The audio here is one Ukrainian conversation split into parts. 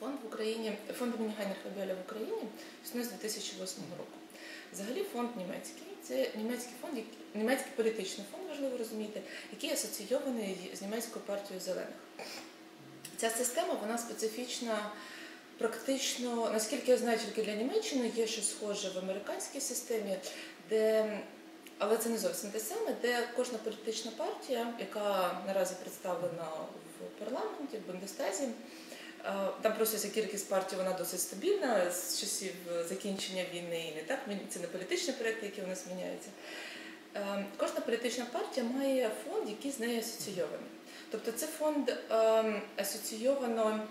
Фонд в Україні, фонд імені Гайнер Фабіоля в Україні існує з 2008 року. Взагалі фонд німецький. Це німецький фонд, німецький політичний фонд, важливо розуміти, який асоційований з німецькою партією зелених. Ця система вона специфічна, практично, наскільки я знаю, тільки для Німеччини є щось схоже в американській системі, де але це не зовсім те саме, де кожна політична партія, яка наразі представлена в парламенті, в Бундестазі, там просто кількість партій вона досить стабільна з часів закінчення війни і не так це не політичні проекти, які у нас міняються. Е, Кожна політична партія має фонд, який з нею асоційований. Тобто це фонд ем, асоційовано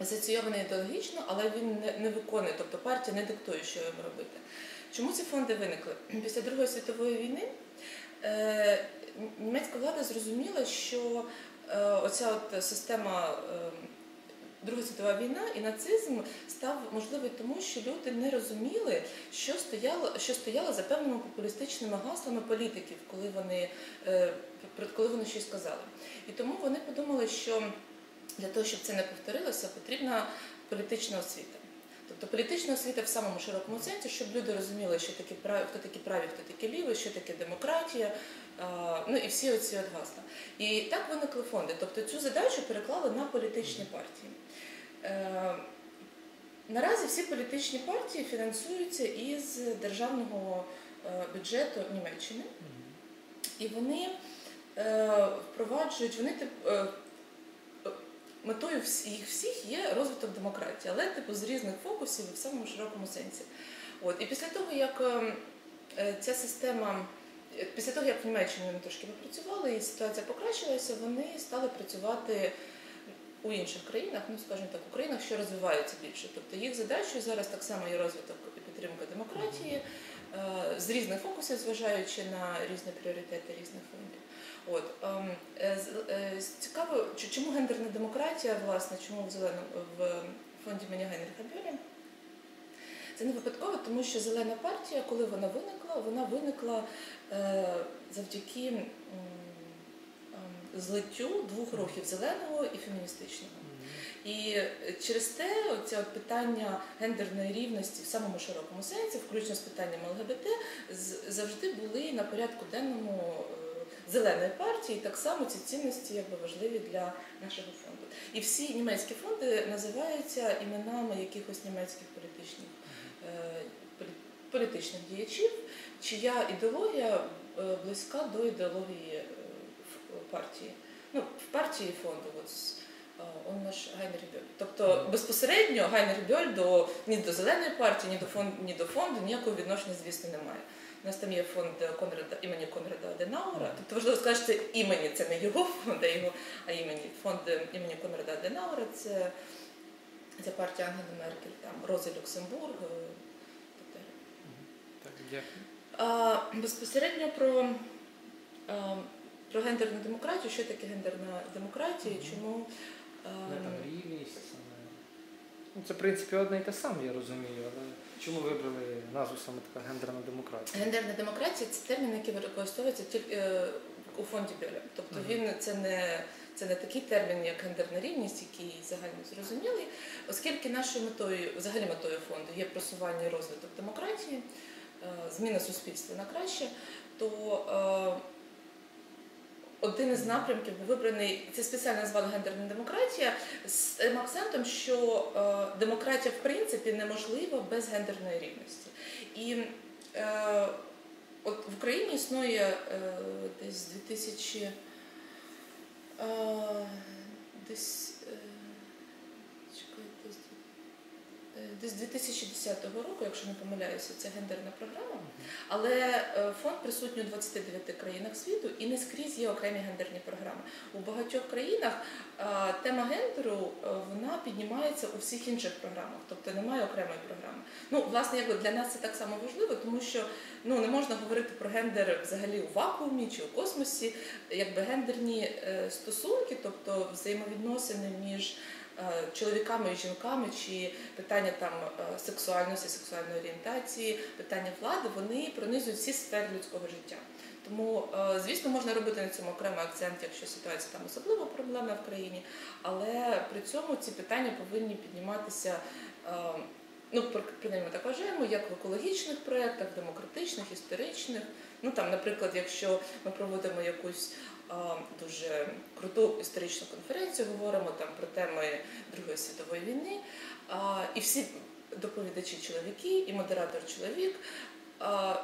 асоційований ідеологічно, але він не, виконує, тобто партія не диктує, що їм робити. Чому ці фонди виникли? Після Другої світової війни е, німецька влада зрозуміла, що е, оця от система е, Друга світова війна і нацизм став можливий тому, що люди не розуміли, що стояло, що стояло за певними популістичними гаслами політиків, коли вони, е, коли вони щось казали. І тому вони подумали, що для того, щоб це не повторилося, потрібна політична освіта. Тобто політична освіта в самому широкому сенсі, щоб люди розуміли, що таке праві, хто такі праві, хто такі ліві, що таке демократія, ну і всі оці от гасла. І так виникли фонди. Тобто цю задачу переклали на політичні партії. Е, Наразі всі політичні партії фінансуються із державного е, бюджету Німеччини, і вони е, впроваджують, вони метою їх всіх є розвиток демократії, але типу з різних фокусів в самому широкому сенсі. От і після того, як ця система, після того як в Німеччині вони трошки попрацювали і ситуація покращилася, вони стали працювати у інших країнах, ну скажімо так, у країнах, що розвиваються більше. Тобто їх задачею зараз так само є розвиток і підтримка демократії е, з різних фокусів, зважаючи на різні пріоритети різних фондів. От ем, е, е, цікаво, чому гендерна демократія, власне, чому в зеленому в фонді імені Генріха Бюля? Це не випадково, тому що зелена партія, коли вона виникла, вона виникла завдяки злиттю двох рухів зеленого і феміністичного. І через те оце питання гендерної рівності в самому широкому сенсі, включно з питанням ЛГБТ, завжди були на порядку денному е, зеленої партії. І так само ці цінності якби важливі для нашого фонду. І всі німецькі фонди називаються іменами якихось німецьких політичних е, політичних діячів, чия ідеологія е, близька до ідеології е, партії. Ну, в партії фонду. От, е, он наш Гайнер Бьоль. Тобто безпосередньо Гайнер Бьоль до ні до зеленої партії, ні до фонду, ні до фонду ніякого відношення, звісно, немає. У нас там є фонд Конрада імені Конрада Аденаура. Тобто важливо сказати, що це імені, це не його фонд, а його, а імені фонд імені Конрада Аденаура. Це, це партія Ангели Меркель, там Рози Люксембург. е, так. Так, дякую. А, безпосередньо про, а, про гендерну демократію. Що таке гендерна демократія? Чому там рівність. Ну, це, в принципі, одне і те саме, я розумію, але чому вибрали назву саме така гендерна демократія? гендерна демократія це термін, який використовується тільки е, у фонді Бьоля. Тобто Мгм. він це не це не такий термін, як гендерна рівність, який загально зрозумілий, оскільки нашою метою, взагалі метою фонду є просування і розвиток демократії, е, зміна суспільства на краще, то е, один із напрямків був вибраний, це спеціально назвали гендерна демократія, з тим акцентом, що е, демократія в принципі неможлива без гендерної рівності. І е, от в Україні існує е, десь з 2000 е, десь, е, чекайте, з дві- е, десь 2010 року, якщо не помиляюся, це гендерна програма. Але е, фонд присутній у 29 країнах світу і не скрізь є окремі гендерні програми. У багатьох країнах тема гендеру е, вона піднімається у всіх інших програмах, тобто немає окремої програми. Ну, власне, якби для нас це так само важливо, тому що ну не можна говорити про гендер взагалі у вакуумі чи у космосі, якби гендерні е, стосунки, тобто взаємовідносини між чоловіками і жінками, чи питання там е, сексуальності, сексуальної орієнтації, питання влади, вони пронизують всі сфери людського життя. Тому, е, звісно, можна робити на цьому окремий акцент, якщо ситуація там особливо проблемна в країні, але при цьому ці питання повинні підніматися. е, Ну, при- принаймні так вважаємо, як в екологічних проєктах, демократичних, історичних. Ну там, наприклад, якщо ми проводимо якусь дуже круту історичну конференцію, говоримо там про теми Другої світової війни, і всі доповідачі чоловіки, і модератор чоловік.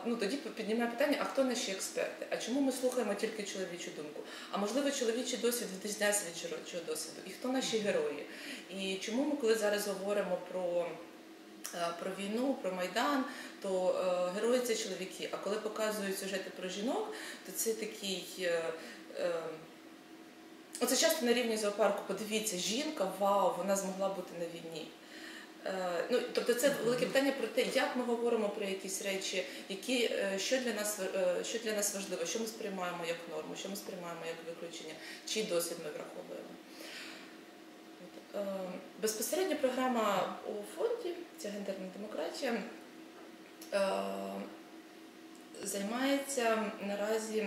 Ну тоді піднімає питання: а хто наші експерти? А чому ми слухаємо тільки чоловічу думку? А можливо, чоловічий досвід відрізняється від чоловічого досвіду? І хто наші герої? І чому ми, коли зараз говоримо про е, про війну, про майдан, то е, герої це чоловіки. А коли показують сюжети про жінок, то це такий. Е, е, Оце часто на рівні зоопарку. Подивіться, жінка, вау, вона змогла бути на війні. Е, ну, тобто це велике питання про те, як ми говоримо про якісь речі, які, е, що, для нас, е, що для нас важливо, що ми сприймаємо як норму, що ми сприймаємо як виключення, чий досвід ми враховуємо. От, е, Безпосередньо програма у фонді, ця гендерна демократія, е, займається наразі.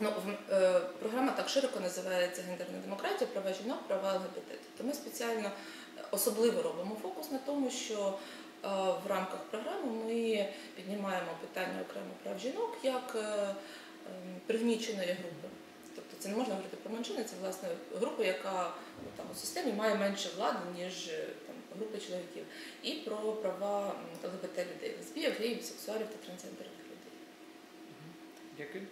Ну, е, програма так широко називається гендерна демократія, права жінок, права ЛГБТ. Тобто ми спеціально е, особливо робимо фокус на тому, що е, в рамках програми ми піднімаємо питання окремо прав жінок як е, ем, пригніченої групи. Тобто це не можна говорити про меншини, це власне група, яка ну, там, у системі має менше влади, ніж е, там, групи чоловіків. І про права ЛГБТ людей, лесбійок, геїв, бісексуалів та трансгендерних людей. Дякую.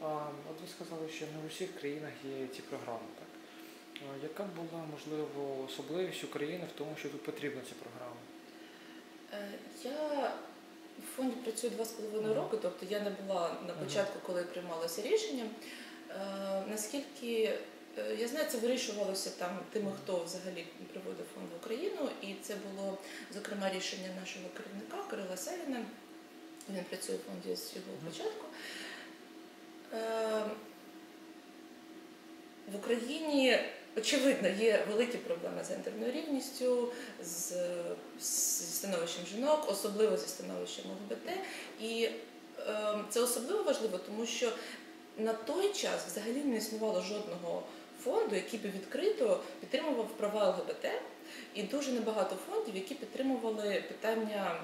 От ви сказали, що не в усіх країнах є ці програми, так? Яка була, можливо, особливість України в тому, що тут потрібна ця програма? Е, Я в фонді працюю два з половиною роки, тобто я не була на початку, коли приймалося рішення. Е, Наскільки е, я знаю, це вирішувалося там тими, хто взагалі приводив фонд в Україну, і це було зокрема рішення нашого керівника Кирила Савіна. Він працює в фонді з його початку. Е, В Україні очевидно є великі проблеми з гендерною рівністю, з, зі становищем жінок, особливо зі становищем ЛГБТ. І е, це особливо важливо, тому що на той час взагалі не існувало жодного фонду, який би відкрито підтримував права ЛГБТ, і дуже небагато фондів, які підтримували питання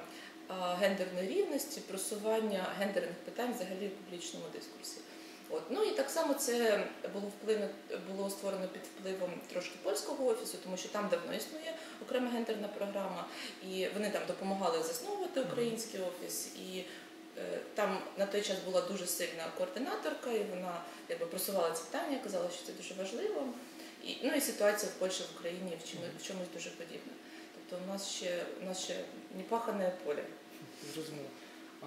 гендерної рівності, просування гендерних питань взагалі в публічному дискурсі. От. Ну і так само це було вплине, було створено під впливом трошки польського офісу, тому що там давно існує окрема гендерна програма, і вони там допомагали засновувати український офіс. І е, там на той час була дуже сильна координаторка, і вона якби просувала ці питання, казала, що це дуже важливо. І, ну і ситуація в Польщі в Україні в чомусь, в чомусь дуже подібна. Тобто у нас ще у нас ще не пахане поле. Зрозуміло.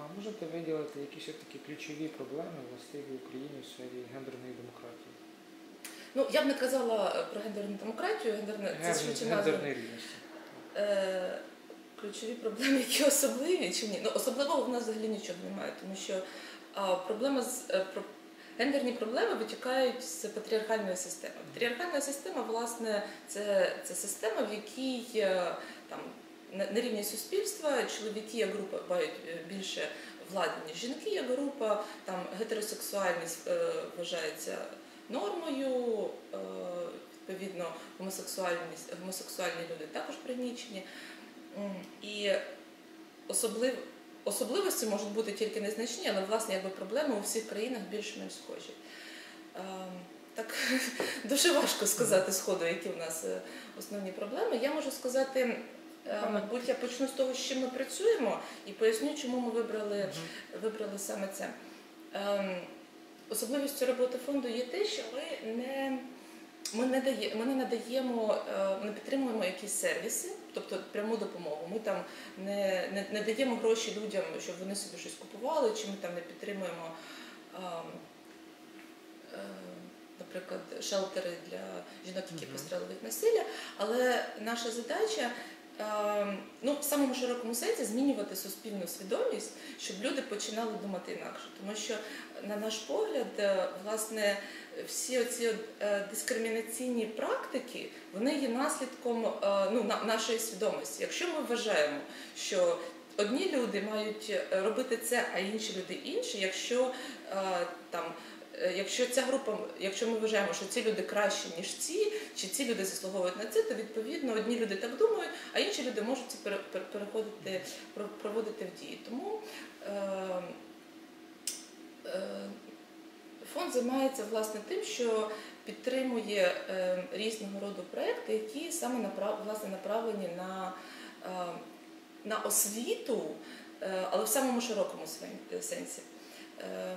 А можете виділити якісь такі ключові проблеми властиві Україні в сфері гендерної демократії? Ну я б не казала е, про гендерну демократію, гендерна це швидше назва. гендерної рівності. Е, ключові проблеми, які особливі чи ні? Ну особливого в нас взагалі нічого немає, тому що а, проблема з е, про гендерні проблеми витікають з патріархальної системи. Патріархальна система, власне, це, це система, в якій е, там на, рівні суспільства чоловіки як група мають е, більше влади, ніж жінки як група, там гетеросексуальність е, вважається нормою. Е, відповідно, гомосексуальність, гомосексуальні люди також пригнічені. І особлив, особливості можуть бути тільки незначні, але власне якби проблеми у всіх країнах більш-менш схожі. Так дуже важко сказати сходу, які в нас основні проблеми. Я можу сказати, мабуть, я почну з того, з чим ми працюємо, і поясню, чому ми вибрали вибрали саме це. Ем, особливістю роботи фонду є те, що ми не, ми не, дає, ми не надаємо, е, не підтримуємо якісь сервіси, тобто пряму допомогу. Ми там не, не, не даємо гроші людям, щоб вони собі щось купували, чи ми там не підтримуємо. ем, е, Наприклад, шелтери для жінок, які Мгм. постраждали від насилля. Але наша задача е, ну, в самому широкому сенсі змінювати суспільну свідомість, щоб люди починали думати інакше. Тому що, на наш погляд, е, власне, всі оці е, дискримінаційні практики вони є наслідком е, ну, на- нашої свідомості. Якщо ми вважаємо, що одні люди мають робити це, а інші люди інше, якщо там. Е, Якщо ця група, якщо ми вважаємо, що ці люди кращі, ніж ці, чи ці люди заслуговують на це, то відповідно одні люди так думають, а інші люди можуть це пере- пере- переходити, проводити в дії. Тому е, е, фонд займається власне тим, що підтримує е, різного роду проекти, які саме направ, власне направлені на, е, на освіту, е, але в самому широкому сенсі. Е,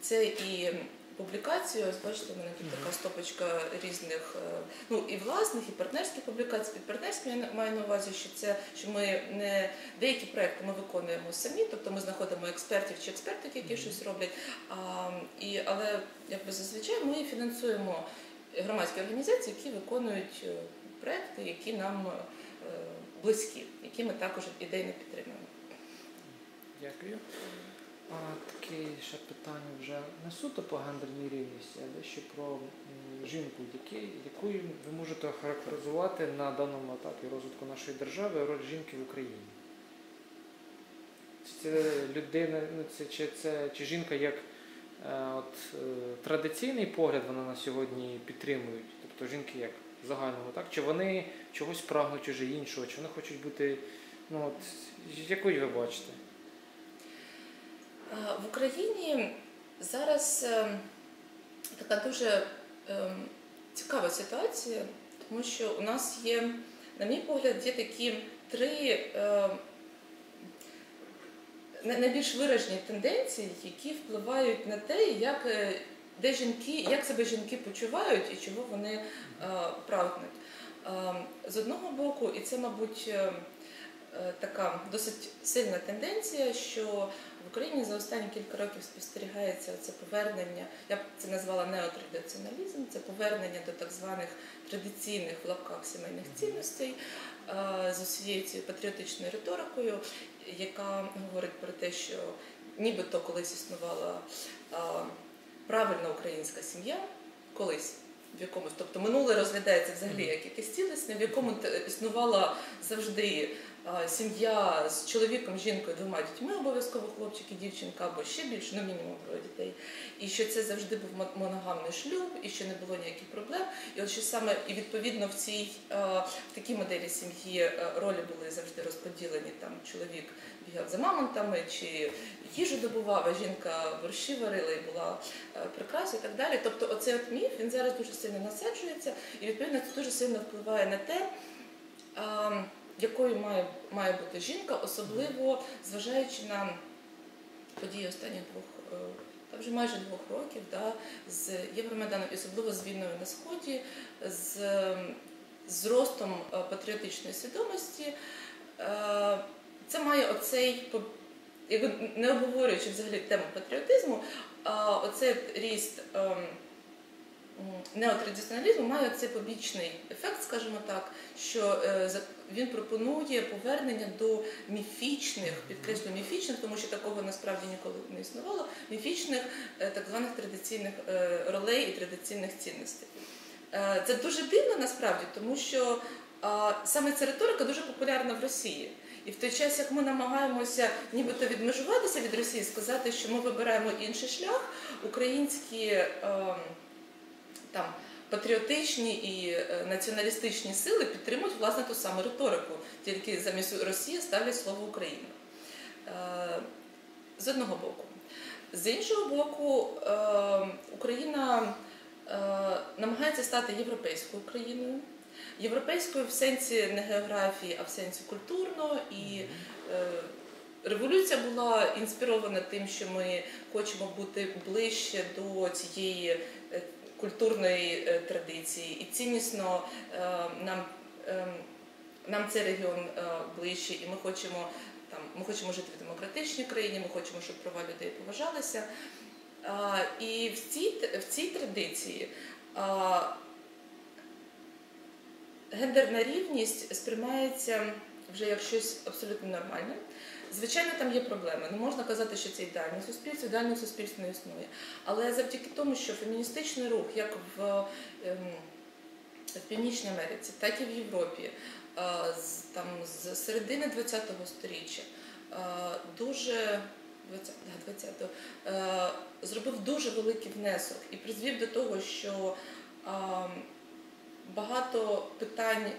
Це і публікації, ось бачите, в мене тут така стопочка різних, е, ну і власних, і партнерських публікацій. Під партнерськими я маю на увазі, що це що ми не деякі проекти ми виконуємо самі, тобто ми знаходимо експертів чи експертів, які щось роблять. А, і, але якби зазвичай ми фінансуємо громадські організації, які виконують е, проекти, які нам е, близькі, які ми також ідейно підтримуємо. Дякую. Таке ще питання вже не суто по гендерній рівності, а дещо про жінку, які, якою ви можете охарактеризувати на даному етапі розвитку нашої держави роль жінки в Україні. Чи це людина, ну це чи це чи жінка як е, от, е, традиційний погляд вона на сьогодні підтримують, тобто жінки як в загальному, так? Чи вони чогось прагнуть уже іншого, чи вони хочуть бути, ну от якою ви бачите? А, В Україні зараз е, така дуже е, цікава ситуація, тому що у нас є, на мій погляд, є такі три е, найбільш виражені тенденції, які впливають на те, як, е, де жінки, як себе жінки почувають і чого вони е, прагнуть. Е, З одного боку, і це, мабуть, е, е, така досить сильна тенденція, що в Україні за останні кілька років спостерігається це повернення, я б це назвала неотрадиціоналізм, це повернення до так званих традиційних в лапках сімейних цінностей е, з усією цією патріотичною риторикою, яка говорить про те, що нібито колись існувала е, правильна українська сім'я, колись. В якомусь, тобто минуле розглядається взагалі як якесь цілісне, в якому існувала завжди сім'я з чоловіком, жінкою, двома дітьми, обов'язково хлопчик і дівчинка, або ще більше, ну мінімум троє дітей. І що це завжди був мо- моногамний шлюб, і що не було ніяких проблем. І от що саме і відповідно в цій в такій моделі сім'ї е, ролі були завжди розподілені. Там чоловік бігав за мамонтами, чи їжу добував, а жінка борщі варила і була е, прикрасою і так далі. Тобто, оцей от міф він зараз дуже сильно насаджується, і відповідно це дуже сильно впливає на те. Якою має, має бути жінка, особливо зважаючи на події останніх двох, е, та вже майже двох років, да, з Євромайданом, особливо з війною на Сході, з ем, зростом е, патріотичної свідомості. Е, Це має оцей, не обговорюючи взагалі тему патріотизму, оцей ріст. Неотрадиціоналізму має цей побічний ефект, скажімо так, що е, він пропонує повернення до міфічних, підкреслю міфічних, тому що такого насправді ніколи не існувало, міфічних е, так званих традиційних е, ролей і традиційних цінностей. Це дуже дивно насправді, тому що саме ця риторика дуже популярна в Росії. І в той час, як ми намагаємося нібито відмежуватися від Росії, сказати, що ми вибираємо інший шлях, українські ем, там патріотичні і е, націоналістичні сили підтримують власне ту саму риторику, тільки замість Росії ставлять слово Україна. Е, З одного боку. З іншого боку, е, Україна намагається стати європейською країною. Європейською в сенсі не географії, а в сенсі культурно. І революція була інспірована тим, що ми хочемо бути ближче до цієї культурної е, традиції, і ціннісно е, нам, е, нам цей регіон ближче, і ми хочемо там, ми хочемо жити в демократичній країні, ми хочемо, щоб права людей поважалися. І в цій, в цій традиції гендерна рівність сприймається вже як щось абсолютно нормальне. Звичайно, там є проблеми. Не можна казати, що це ідеальне суспільство, ідеального суспільства не існує. Але завдяки тому, що феміністичний рух, як в, ем, в Північній Америці, так і в Європі, е, з, там, з середини ХХ століття дуже 20, 20-го, е, зробив дуже великий внесок і призвів до того, що е, багато питань е,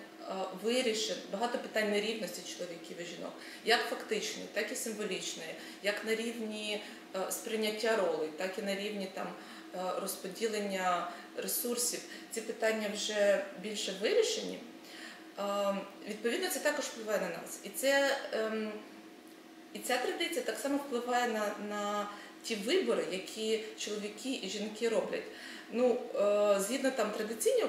вирішень, багато питань нерівності чоловіків і жінок, як фактичної, так і символічної, як на рівні е, сприйняття ролей, так і на рівні там е, розподілення ресурсів. Ці питання вже більше вирішені. Е, Відповідно, це також впливає на нас. І це ем, і ця традиція так само впливає на, на ті вибори, які чоловіки і жінки роблять. Ну, е, згідно там традиційні,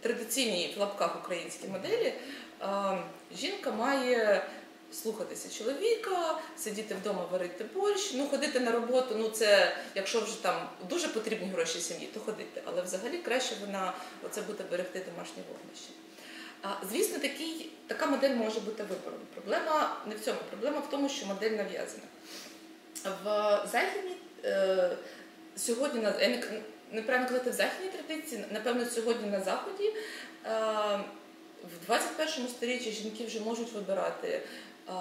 традиційній в лапках українській моделі, жінка має слухатися чоловіка, сидіти вдома, варити борщ, ну ходити на роботу. Ну це якщо вже там дуже потрібні гроші сім'ї, то ходити. Але взагалі краще вона оце буде берегти домашнє вогнище. Звісно, такий, така модель може бути вибором. Проблема не в цьому, проблема в тому, що модель нав'язана. В західній е, сьогодні на неправильно казати в західній традиції, напевно, сьогодні на заході е, в 21 сторіччі жінки вже можуть вибирати. е,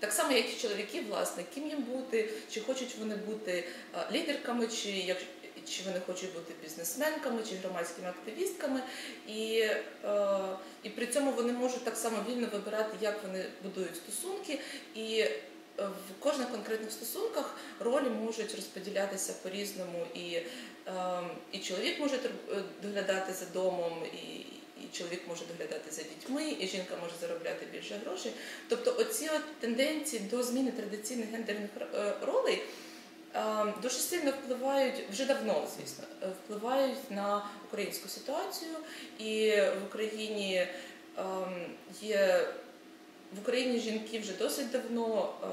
Так само, як і чоловіки, власне, ким їм бути, чи хочуть вони бути е, лідерками, чи як чи вони хочуть бути бізнесменками, чи громадськими активістками, і, е, і при цьому вони можуть так само вільно вибирати, як вони будують стосунки, і в кожних конкретних стосунках ролі можуть розподілятися по-різному, і, е, і чоловік може доглядати за домом, і, і чоловік може доглядати за дітьми, і жінка може заробляти більше грошей. Тобто, оці от тенденції до зміни традиційних гендерних е, ролей. Е, Дуже сильно впливають вже давно, звісно, е, впливають на українську ситуацію, і в Україні ем, є в Україні жінки вже досить давно ем,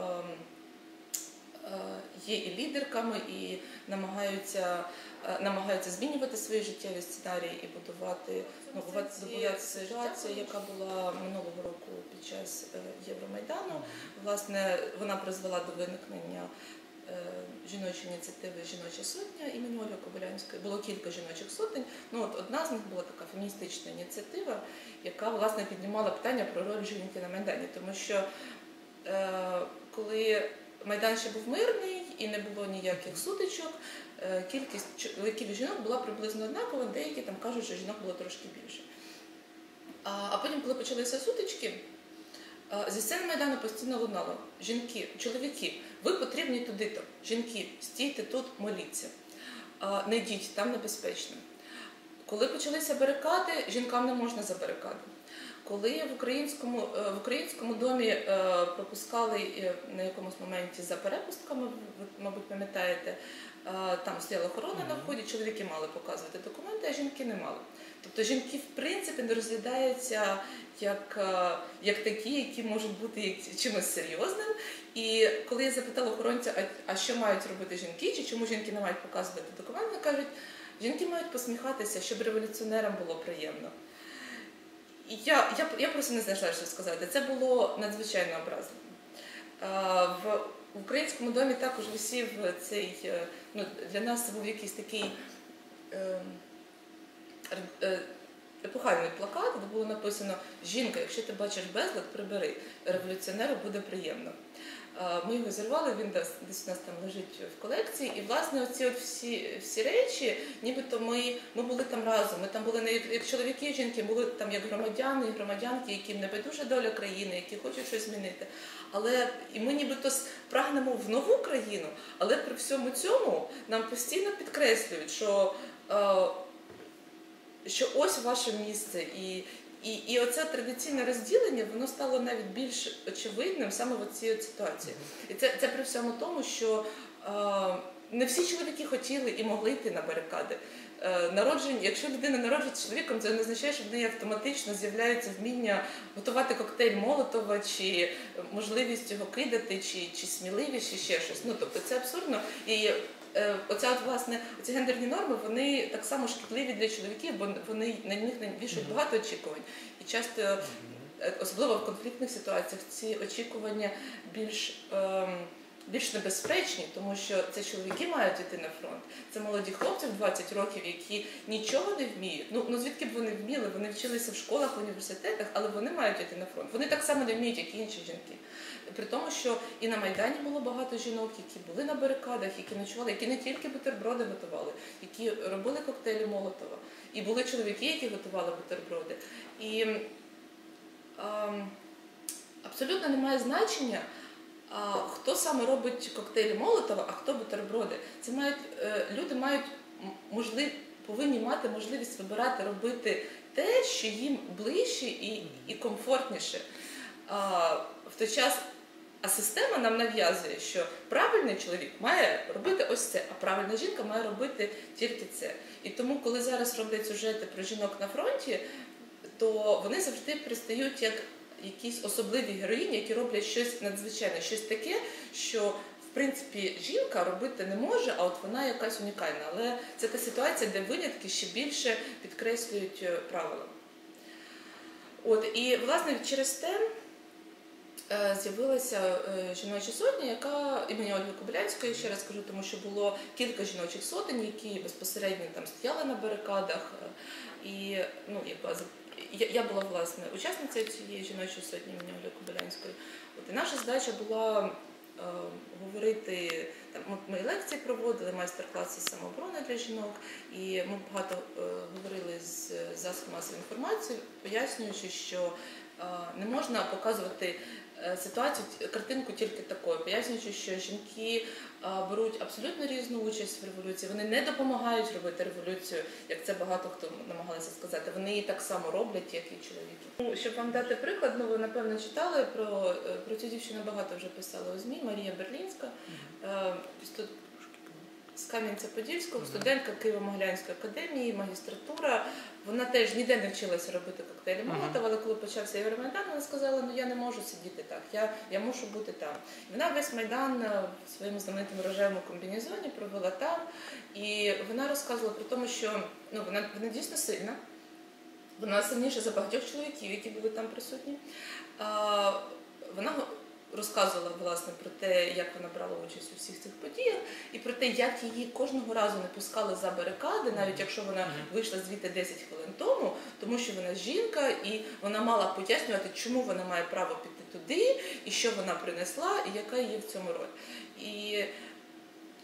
е, є і лідерками, і намагаються, е, намагаються змінювати свої життєві сценарії і будувати ну, бувати добувати ситуацію, яка була минулого року під час е, Євромайдану. Власне, вона призвела до виникнення жіночої ініціативи Жіноча сотня імені Ольги Кобилянської. Було кілька жіночих сотень. Ну от одна з них була така феміністична ініціатива, яка власне піднімала питання про роль жінки на Майдані, тому що е, коли Майдан ще був мирний і не було ніяких сутичок, е, кількість чоловіків і жінок була приблизно однакова, деякі там кажуть, що жінок було трошки більше. А, а потім, коли почалися сутички, е, зі сцени Майдану постійно лунало жінки, чоловіки, ви потрібні туди-то. Жінки, стійте тут, моліться. Не йдіть, там небезпечно. Коли почалися барикади, жінкам не можна за барикади. Коли в українському, е, в українському домі е, пропускали е, на якомусь моменті за перепустками, ви, мабуть, пам'ятаєте, е, там стояла охорона на вході, чоловіки мали показувати документи, а жінки не мали. Тобто жінки, в принципі, не розглядаються як, е, як такі, які можуть бути чимось серйозним. І коли я запитала охоронця, а, що мають робити жінки, чи чому жінки не мають показувати документи, кажуть, жінки мають посміхатися, щоб революціонерам було приємно. І я, я, я просто не знайшла, що сказати. Це було надзвичайно образливо. А, В українському домі також висів цей, е, ну, для нас це був якийсь такий е, е, епохальний плакат, де було написано Жінка, якщо ти бачиш безлад, прибери, революціонеру буде приємно. Ми його зірвали, він десь, у нас там лежить в колекції. І власне оці от всі, всі речі, нібито ми, ми були там разом. Ми там були не як, чоловіки, жінки, були там як громадяни і громадянки, яким не байдужа доля країни, які хочуть щось змінити. Але і ми нібито прагнемо в нову країну, але при всьому цьому нам постійно підкреслюють, що, е, що ось ваше місце. І, і, і оце традиційне розділення воно стало навіть більш очевидним саме в цій ситуації. І це, це при всьому тому, що е, не всі чоловіки хотіли і могли йти на барикади. Е, Народження, якщо людина народжується чоловіком, це не означає, що в неї автоматично з'являється вміння готувати коктейль Молотова, чи можливість його кидати, чи, чи сміливість, чи ще щось. Ну тобто це абсурдно. І е, оця от, власне ці гендерні норми вони так само шкідливі для чоловіків, бо вони на них навішують Мгм. багато очікувань. І часто е, особливо в конфліктних ситуаціях, ці очікування більш, ем, більш небезпечні, тому що це чоловіки мають йти на фронт. Це молоді хлопці в 20 років, які нічого не вміють. Ну, ну звідки б вони вміли? Вони вчилися в школах, в університетах, але вони мають йти на фронт. Вони так само не вміють, як і інші жінки. При тому, що і на Майдані було багато жінок, які були на барикадах, які ночували, які не тільки бутерброди готували, які робили коктейлі Молотова. І були чоловіки, які готували бутерброди. І ем, абсолютно немає значення, а, хто саме робить коктейлі Молотова, а хто бутерброди. Це мають е, люди мають можлив, повинні мати можливість вибирати робити те, що їм ближче і, і комфортніше. А, в той час а система нам нав'язує, що правильний чоловік має робити ось це, а правильна жінка має робити тільки це. І тому, коли зараз роблять сюжети про жінок на фронті, то вони завжди пристають як якісь особливі героїні, які роблять щось надзвичайне, щось таке, що в принципі жінка робити не може, а от вона якась унікальна. Але це та ситуація, де винятки ще більше підкреслюють е, правила. От і власне через те з'явилася е, жіноча сотня, яка імені Ольги Кобилянської, ще раз кажу, тому що було кілька жіночих сотень, які безпосередньо там стояли на барикадах. е, І ну, якби, я, була власне учасницею цієї жіночої сотні імені Ольги Кобилянської. От і наша задача була е, говорити. Там ми, лекції проводили, майстер-класи самооборони для жінок, і ми багато е, говорили з засобів масової інформації, пояснюючи, що е, не можна показувати е, ситуацію, т- картинку тільки такою, пояснюючи, що жінки е, беруть абсолютно різну участь в революції, вони не допомагають робити революцію, як це багато хто намагалися сказати. Вони її так само роблять, як і чоловіки. Ну, щоб вам дати приклад, ну ви напевно читали про, е, про цю дівчину багато вже писали у ЗМІ, Марія Берлінська. Е, студ- з Кам'янця-Подільського, студентка Києво-Могилянської академії, магістратура. Вона теж ніде не вчилася робити коктейлі. Молотова, але коли почався Євромайдан, вона сказала, ну я не можу сидіти так, я, я мушу бути там. І вона весь Майдан е, в своєму знаменитому рожевому комбінезоні провела там. І вона розказувала про тому, що ну, вона, вона дійсно сильна. Вона сильніша за багатьох чоловіків, які були там присутні. А, вона розказувала власне про те, як вона брала участь у всіх цих подіях, і про те, як її кожного разу не пускали за барикади, навіть якщо вона вийшла звідти 10 хвилин тому, тому що вона жінка, і вона мала пояснювати, чому вона має право піти туди, і що вона принесла, і яка її в цьому роль. І,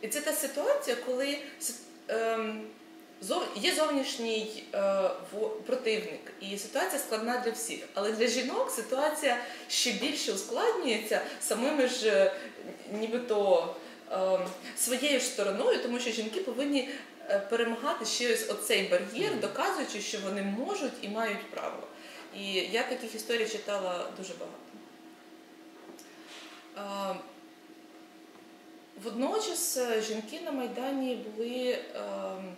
і це та ситуація, коли ем, є зовнішній е, противник, і ситуація складна для всіх. Але для жінок ситуація ще більше ускладнюється самими ж е, нібито е, своєю ж стороною, тому що жінки повинні перемагати ще ось оцей бар'єр, доказуючи, що вони можуть і мають право. І я таких історій читала дуже багато. Водночас жінки на Майдані були, ем,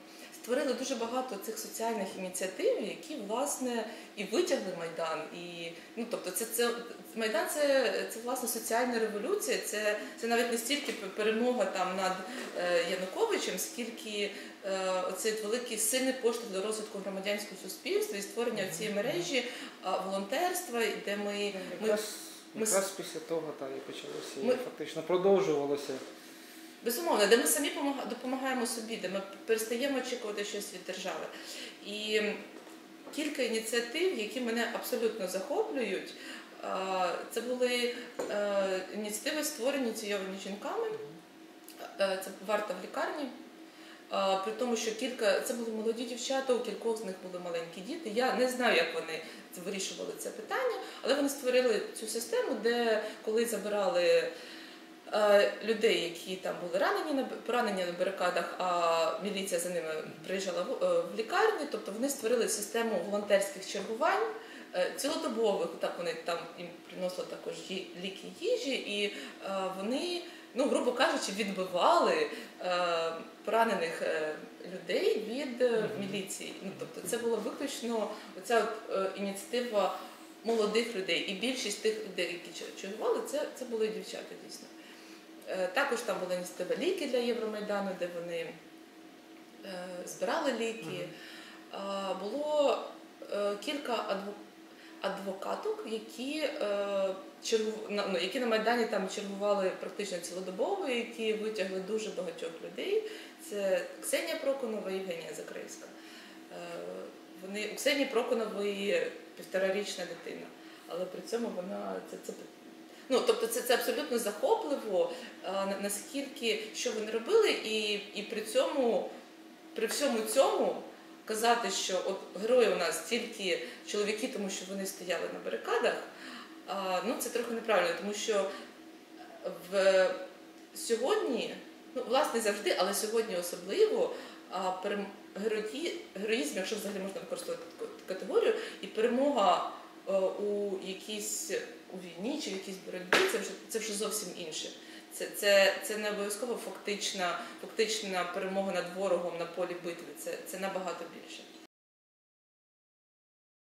створили дуже багато цих соціальних ініціатив, які власне і витягли Майдан. І, ну, тобто це, це, Майдан це, це власне соціальна революція, це, це навіть не стільки перемога там над е, Януковичем, скільки е, оцей великий сильний поштовх до розвитку громадянського суспільства і створення цієї мережі а, волонтерства, де ми, ми Якраз, якраз після того та і почалося, Ми- і фактично продовжувалося. Безумовно, де ми самі допомагаємо собі, де ми перестаємо очікувати щось від держави. І кілька ініціатив, які мене абсолютно захоплюють, це були е, ініціативи, створені ініційовані жінками. Е, Це варта в лікарні. При тому, що кілька це були молоді дівчата, у кількох з них були маленькі діти. Я не знаю, як вони вирішували це питання, але вони створили цю систему, де коли забирали людей, які там були ранені на поранені на барикадах, а міліція за ними приїжджала в, е, в лікарні. Тобто вони створили систему волонтерських чергувань. е, Цілодобових, так вони там їм приносили також ліки їжі, і е, вони, ну грубо кажучи, відбивали е, поранених е, людей від е, міліції. Ну тобто, це була виключно оця от, е, ініціатива молодих людей. І більшість тих людей, які чер- чергували, це, це були дівчата дійсно. Е, Також там була ініціатива ліки для Євромайдану, де вони е, збирали ліки. Було е, кілька адвокаток, які, на- ну, які на Майдані там чергували практично цілодобово, які витягли дуже багатьох людей. Це Ксенія Проконова і Євгенія Закрийська. Е, вони, у Ксенії Проконової півторарічна дитина, але при цьому вона це, це Ну, тобто це, це абсолютно захопливо, наскільки що вони робили, і, і при цьому, при всьому цьому казати, що от герої у нас тільки чоловіки, тому що вони стояли на барикадах, ну це трохи неправильно, тому що в сьогодні, ну власне завжди, але сьогодні особливо. Героїзм, якщо взагалі можна використовувати таку категорію, і перемога е, у якійсь у війні чи в якійсь боротьбі, це вже це вже зовсім інше. Це, це, це не обов'язково фактична, фактична перемога над ворогом на полі битви. Це, це набагато більше.